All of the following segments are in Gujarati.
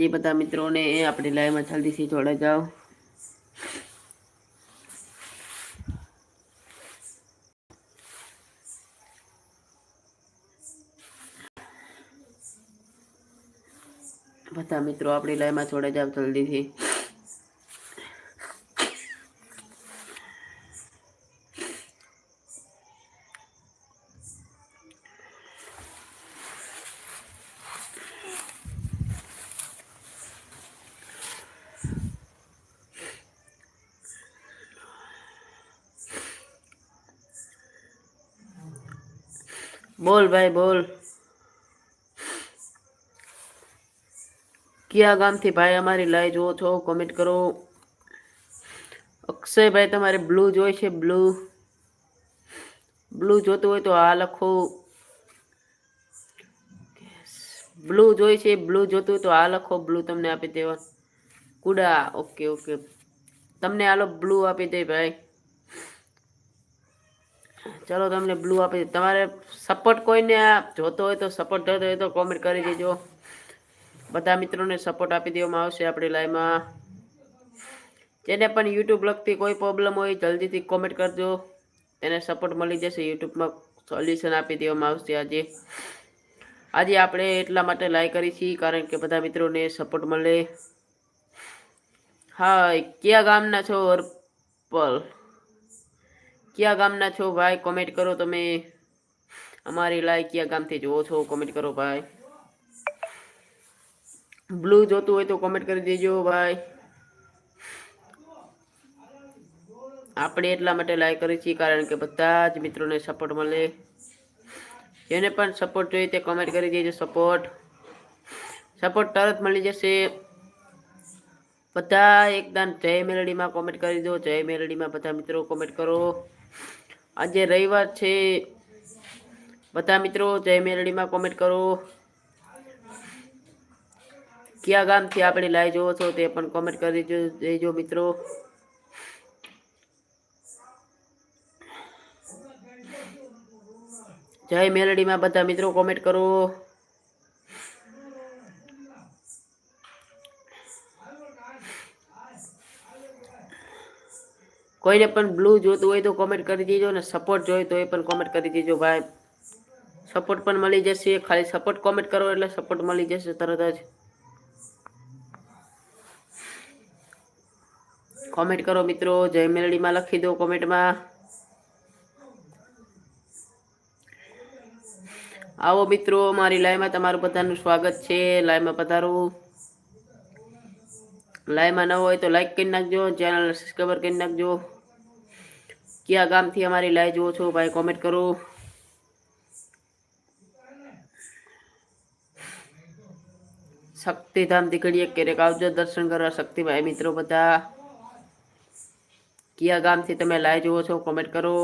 એ બધા મિત્રોને આપણી લાઈવમાં જલ્દીથી જોડા જાઓ. બધા મિત્રો આપણી લાઈવમાં જોડા જાવ જલ્દીથી. બોલ ભાઈ, બોલ. કયા ગામથી ભાઈ અમારી લાઈવ જુઓ છો? કોમેન્ટ કરો. અક્ષયભાઈ, તમારે બ્લુ જોઈએ છે? બ્લુ બ્લુ જોતું હોય તો આ લખો. બ્લુ જોઈએ છે? બ્લુ જોતું હોય તો આ લખો. બ્લુ તમને આપી દેવા કુડા. ઓકે ઓકે તમને આલો બ્લુ આપી દે ભાઈ. ચલો તમને બ્લુ આપી તમારે સપોર્ટ કોઈને જોતો હોય તો સપોર્ટ જોતો હોય તો કોમેન્ટ કરી દેજો. બધા મિત્રોને સપોર્ટ આપી દેવામાં આવશે આપણી લાઈવમાં જેને પણ યુટ્યુબ લગતી કોઈ પ્રોબ્લેમ હોય, જલ્દીથી કોમેન્ટ કરજો. એને સપોર્ટ મળી જશે. યુટ્યુબમાં સોલ્યુશન આપી દેવામાં આવશે આજે. આજે આપણે એટલા માટે લાઈક કરી છીએ, કારણ કે બધા મિત્રોને સપોર્ટ મળે. હા કયા ગામના છો અર્પલ? કયા ગામના છો ભાઈ? કોમેન્ટ કરો તમે. અમારી લાઈક કયા ગામથી જુઓ છો? કોમેન્ટ કરો ભાઈ. બ્લુ જોતું હોય તો કોમેન્ટ કરી દેજો ભાઈ. આપણે એટલા માટે લાઈક કરી છીએ કારણ કે બધા જ મિત્રોને સપોર્ટ મળે. જેને પણ સપોર્ટ જોઈએ તે કોમેન્ટ કરી દેજો સપોર્ટ સપોર્ટ તરત મળી જશે. બધા એકદમ જય મેલડીમાં કોમેન્ટ કરી દો. જય મેલડીમાં બધા મિત્રો કોમેન્ટ કરો. આજે રવિવાર છે. બધા મિત્રો, જય મેરડીમાં કોમેન્ટ કરો. કયા ગામથી આપણે લાઈ જોવો છો તે પણ કોમેન્ટ કરી દેજો મિત્રો. જય મેરડીમાં બધા મિત્રો કોમેન્ટ કરો. કોઈને પણ બ્લુ જોતું હોય તો કોમેન્ટ કરી દેજો ને સપોર્ટ જોઈએ તો એ પણ કોમેન્ટ કરી દેજો ભાઈ. સપોર્ટ પણ મળી જશે, ખાલી સપોર્ટ કોમેન્ટ કરો એટલે સપોર્ટ મળી જશે તરત જ. કોમેન્ટ કરો મિત્રો, જય મેલડીમાં લખી દો કોમેન્ટમાં આવો મિત્રો, મારી લાઈવમાં તમારું બધાનું સ્વાગત છે. લાઈવમાં પધારવું લાઈવમાં ન હોય તો લાઈક કરી નાખજો ચેનલ સબસ્ક્રાઈબર કરી નાખજો. કયા ગામથી અમારી લાઈવ જુઓ છો ભાઈ કોમેન્ટ કરો. શક્તિધામ દીકડીએ ક્યારેક આવજો દર્શન કરવા, શક્તિભાઈ મિત્રો બધા. કયા ગામથી તમે લાઈવ જુઓ છો કોમેન્ટ કરો.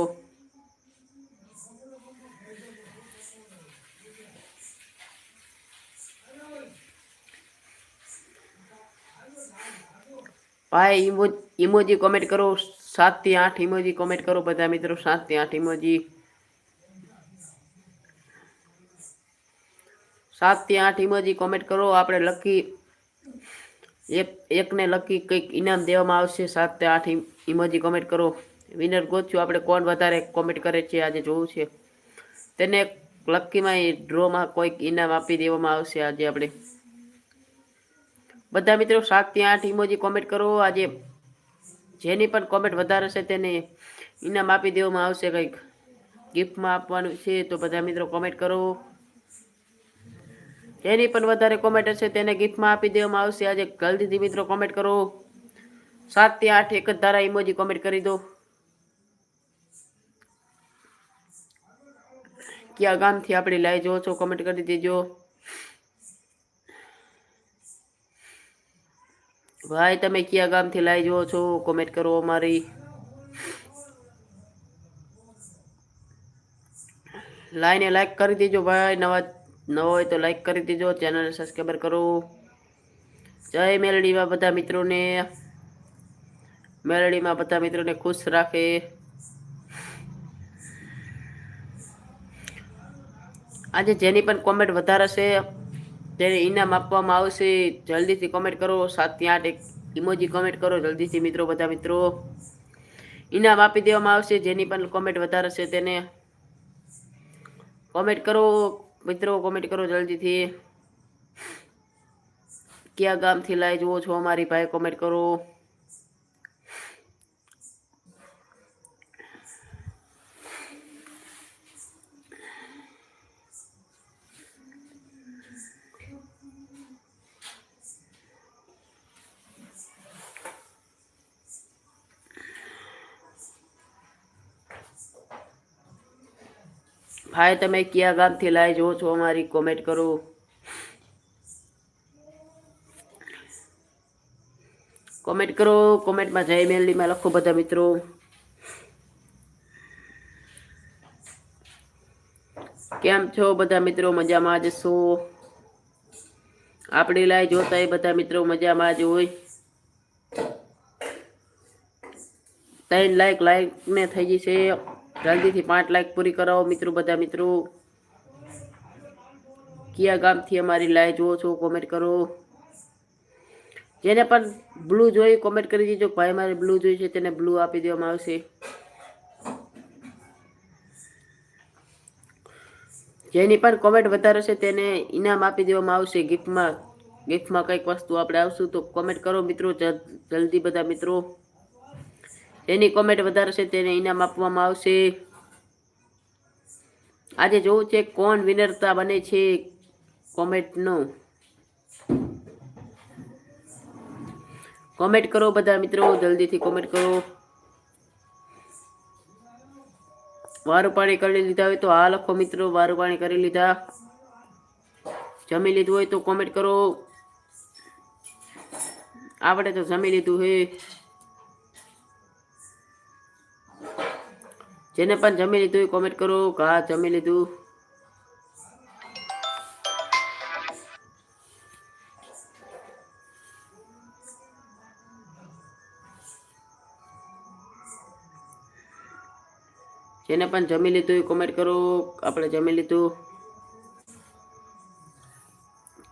ભાઈ ઇમોજી કોમેન્ટ કરો સાતથી આઠ ઇમોજી કોમેન્ટ કરો બધા મિત્રો સાતથી આઠ ઇમોજી સાતથી આઠ ઇમોજી કોમેન્ટ કરો, આપણે લકી એક, એકને લકી કંઈક ઇનામ દેવામાં આવશે સાતથી આઠ ઇમોજી કોમેન્ટ કરો. વિનર ગોતશું, આપણે કોણ વધારે કોમેન્ટ કરે છે, આજે જોવું છે. તેને લકીમાં ડ્રોમાં કોઈક ઇનામ આપી દેવામાં આવશે, આજે આપણે. બધા મિત્રો સાતથી આઠ ઇમોજી કોમેન્ટ કરો. આજે જેની પણ કોમેન્ટ વધારે છે તેને ઇનામ આપી દેવામાં આવશે કંઈક. ગિફ્ટમાં આપવાનું છે તો બધા મિત્રો કોમેન્ટ કરો. જેની પણ વધારે કોમેન્ટ હશે તેને ગિફ્ટમાં આપી દેવામાં આવશે. આજે જલ્દીથી મિત્રો કોમેન્ટ કરો. સાતથી આઠ એક જ ધારા ઇમોજી કોમેન્ટ કરી દો. કયા ગામથી આપણે લાઈ જો છો કોમેન્ટ કરી દેજો ભાઈ, તમે કયા ગામથી લઈ જુઓ છો? કોમેન્ટ કરો અમારી. લાઈને લાઈક કરી દેજો ભાઈ. નવા નવો હોય તો લાઈક કરી દેજો. ચેનલને સબસ્ક્રાઈબર કરો. જય મેલડીમાં બધા મિત્રોને. મેલડીમાં બધા મિત્રોને ખુશ રાખે. આજે જેની પણ કોમેન્ટ વધારે છે તેને ઇનામ આપવામાં આવશે. જલ્દીથી કોમેન્ટ કરો. સાતથી આઠ એક ઇમોજી કોમેન્ટ કરો. જલ્દીથી મિત્રો, બધા મિત્રો. ઇનામ આપી દેવામાં આવશે. જેની પણ કોમેન્ટ વધારે છે તેને કોમેન્ટ કરો. મિત્રો કોમેન્ટ કરો જલ્દીથી. કયા ગામથી લાઈ જુઓ છો અમારી ભાઈ? કોમેન્ટ કરો. ભાઈ, તમે કયા ગામથી લાઈ જુઓ છો અમારી કોમેન્ટ કરો. કોમેન્ટ કરો કોમેન્ટમાં જય મેલડીમાં લખો બધા મિત્રો. કેમ છો બધા મિત્રો? મજામાં જ છો? આપણી લાઈ જોતા એ બધા મિત્રો, મજામાં જ હોય. ત્રણ લાઈક લાઈક ને થઈ ગઈ છે જલ્દીથી પાંચ લાઈક પૂરી કરાવો, મિત્રો, બધા મિત્રો. કયા ગામથી અમારી લાઈવ જુઓ છો કોમેન્ટ કરો. જેને પણ બ્લુ જોઈ કોમેન્ટ કરી દેજો. ભાઈ, મારે બ્લુ જોઈ છે, તેને બ્લુ આપી દેવામાં આવશે. જેની પણ કોમેન્ટ વધારે છે તેને ઇનામ આપી દેવામાં આવશે ગિફ્ટમાં ગિફ્ટમાં કંઈક વસ્તુ આપણે આવશું, તો કોમેન્ટ કરો, મિત્રો જલ્દી બધા મિત્રો. જેની કોમેન્ટ વધારે છે તેને ઇનામ આપવામાં આવશે. આજે જોવું છે કોણ વિનરતા બને છે કોમેન્ટનો કોમેન્ટ કરો બધા મિત્રો, જલ્દીથી કોમેન્ટ કરો. વારું પાણી કરી લીધા હોય તો આ લખો મિત્રો વારું પાણી કરી લીધા. જમી લીધું હોય તો કોમેન્ટ કરો. આપણે તો જમી લીધું હે. જેને પણ જમી લીધું કોમેન્ટ કરો કા જમી લીધું. જેને પણ જમી લીધું કોમેન્ટ કરો, આપણે જમી લીધું.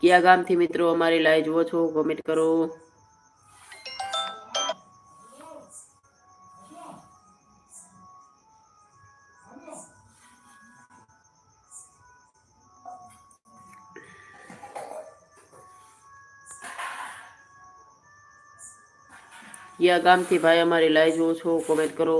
કયા ગામથી મિત્રો અમારી લાઈવ જુઓ છો કોમેન્ટ કરો. કયા ગામથી ભાઈ અમારી લાઈવ જુઓ છો કોમેન્ટ કરો.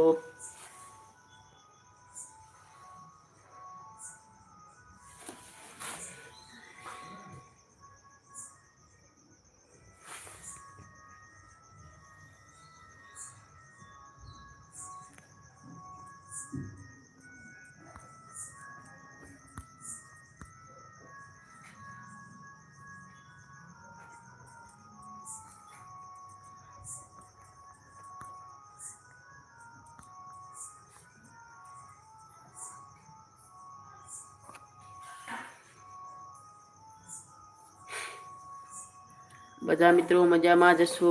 બધા મિત્રો મજામાં જશો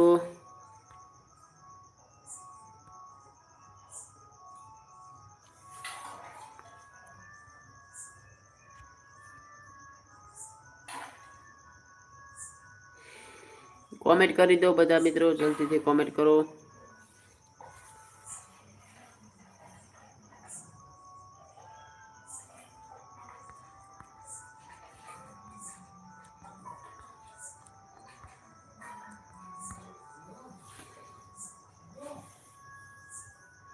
કોમેન્ટ કરી દો બધા મિત્રો જલ્દીથી કોમેન્ટ કરો.